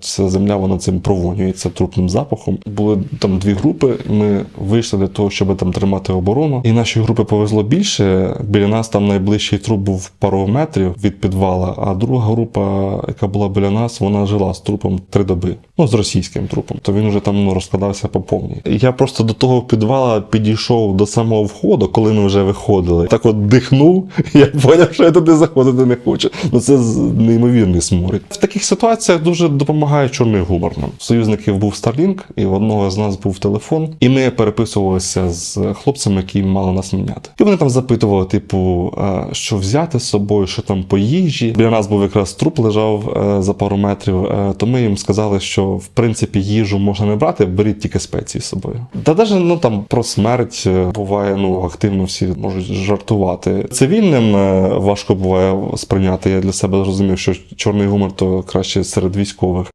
Ця земля вона цим провонюється трупним запахом. Були там дві групи. Ми вийшли для того, щоб там тримати оборону. І нашій групі повезло більше. Біля нас там найближчий труп був пару метрів від підвала. А друга група, яка була біля нас, вона жила з трупом три доби. Ну з російським трупом. То він вже там ну, розкладався по повній. Я просто до того підвала підійшов до самого входу, коли ми вже виходили. Так от дихнув. Я поняв, що я туди заходити не хочу. Ну це неймовірний сморід. В таких ситуаціях дуже допомагає чорний гумор нам. Союзників був Starlink, і в одного з нас був телефон, і ми переписувалися з хлопцями, які мали нас міняти. І вони там запитували, типу, що взяти з собою, що там по їжі. Біля нас був якраз труп лежав е, за пару метрів. е, То ми їм сказали, що в принципі їжу можна не брати, беріть тільки спеції з собою. Та навіть ну там про смерть е, буває, ну активно всі можуть жартувати. Цивільним важко буває сприйняти. Я для себе зрозумів, що чорний гумор то краще серед військових.